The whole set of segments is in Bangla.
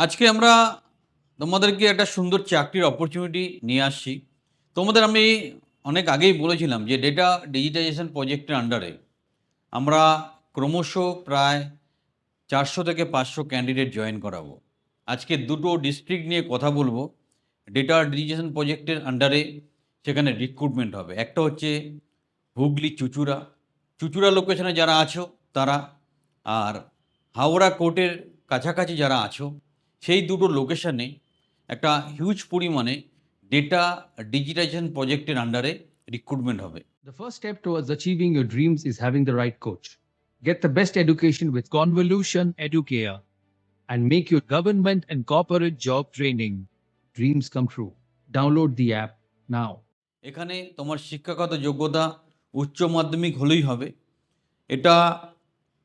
আজকে আমরা তোমাদেরকে একটা সুন্দর চাকরির অপরচুনিটি নিয়ে আসছি। তোমাদের আমি অনেক আগেই বলেছিলাম যে ডেটা ডিজিটাইজেশন প্রজেক্টের আন্ডারে আমরা ক্রমশ প্রায় চারশো থেকে পাঁচশো ক্যান্ডিডেট জয়েন করাবো। আজকে দুটো ডিস্ট্রিক্ট নিয়ে কথা বলব। ডেটা ডিজিটাইজেশন প্রজেক্টের আন্ডারে সেখানে রিক্রুটমেন্ট হবে। একটা হচ্ছে হুগলি চুচুড়া। চুচুড়া লোকেশনে যারা আছো তারা আর হাওড়া কোর্টের কাছাকাছি যারা আছো সেই দুটো লোকেশনে একটা হিউজ পরিমাণে ডেটা ডিজিটাইজেশন প্রজেক্টের আন্ডারে রিক্রুটমেন্ট হবে The first step towards achieving your dreams is having the right coach. Get the best education with Convolution Educare and make your government and corporate job training dreams come true. Download the app now. এখানে তোমার শিক্ষাগত যোগ্যতা উচ্চ মাধ্যমিক হলেই হবে এটা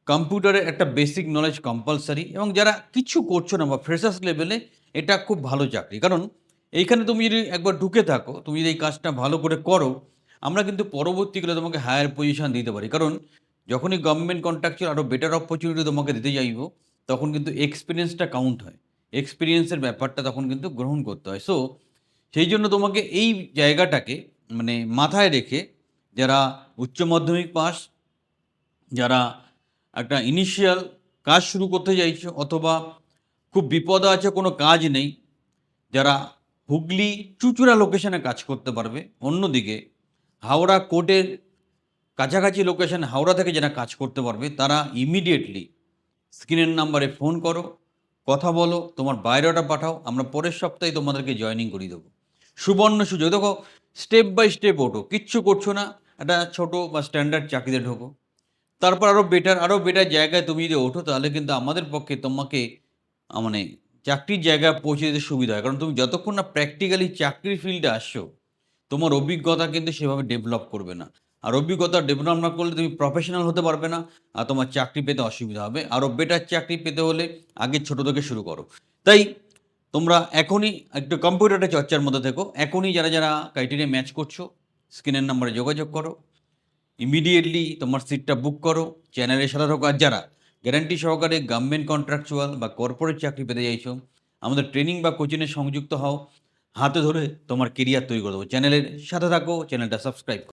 কম্পিউটারের একটা বেসিক নলেজ কম্পালসারি এবং যারা কিছু করছ না বা ফ্রেশার্স লেভেলে এটা খুব ভালো চাকরি। কারণ এইখানে তুমি যদি একবার ঢুকে থাকো, তুমি যদি এই কাজটা ভালো করে করো, আমরা কিন্তু পরবর্তীকালে তোমাকে হায়ার পজিশন দিতে পারি। কারণ যখনই গভর্নমেন্ট কন্ট্রাকচুয়াল আরও বেটার অপরচুনিটি তোমাকে দিতে চাইব, তখন কিন্তু এক্সপিরিয়েন্সটা কাউন্ট হয়। এক্সপিরিয়েন্সের ব্যাপারটা তখন কিন্তু গ্রহণ করতে হয়। সো সেই জন্য তোমাকে এই জায়গাটাকে মানে মাথায় রেখে যারা উচ্চ মাধ্যমিক পাস যারা একটা ইনিশিয়াল কাজ শুরু করতে চাইছো, অথবা খুব বিপদ আছে, কোনো কাজ নেই, যারা হুগলি চুচুড়া লোকেশনে কাজ করতে পারবে, অন্যদিকে হাওড়া কোর্টের কাছাকাছি লোকেশন হাওড়া থেকে যারা কাজ করতে পারবে, তারা ইমিডিয়েটলি স্ক্রিনের নাম্বারে ফোন করো, কথা বলো, তোমার বায়োডাটা পাঠাও, আমরা পরের সপ্তাহে তোমাদেরকে জয়েনিং করিয়ে দেবো। সুবর্ণ সুযোগ, দেখো স্টেপ বাই স্টেপ ওঠো, কিচ্ছু করছ না, একটা ছোটো বা স্ট্যান্ডার্ড চাকরিতে ঢোকো। তারপর আরও বেটার আরও বেটার জায়গায় তুমি যদি ওঠো, তাহলে কিন্তু আমাদের পক্ষে তোমাকে মানে চাকরির জায়গায় পৌঁছে দিতে সুবিধা হয়। কারণ তুমি যতক্ষণ না প্র্যাকটিক্যালি চাকরির ফিল্ডে আসছো, তোমার অভিজ্ঞতা কিন্তু সেভাবে ডেভেলপ করবে না। আর অভিজ্ঞতা ডেভেলপ না করলে তুমি প্রফেশনাল হতে পারবে না, আর তোমার চাকরি পেতে অসুবিধা হবে। আরও বেটার চাকরি পেতে হলে আগে ছোটো থেকে শুরু করো। তাই তোমরা এখনই একটু কম্পিউটারটা চর্চার মধ্যে থেকো। এখনই যারা যারা ক্রাইটেরিয়া ম্যাচ করছ স্ক্রিনের নাম্বারে যোগাযোগ করো। ইমিডিয়েটলি তোমার সিটটা বুক করো চ্যানেলের সাথে থাকো আর যারা গ্যারান্টি সহকারে গভর্নমেন্ট কন্ট্রাকচুয়াল বা কর্পোরেট চাকরি পেতে চাইছো, আমাদের ট্রেনিং বা কোচিংয়ে সংযুক্ত হও। হাতে ধরে তোমার কেরিয়ার তৈরি করে দেবো। চ্যানেলের সাথে থাকো চ্যানেলটা সাবস্ক্রাইব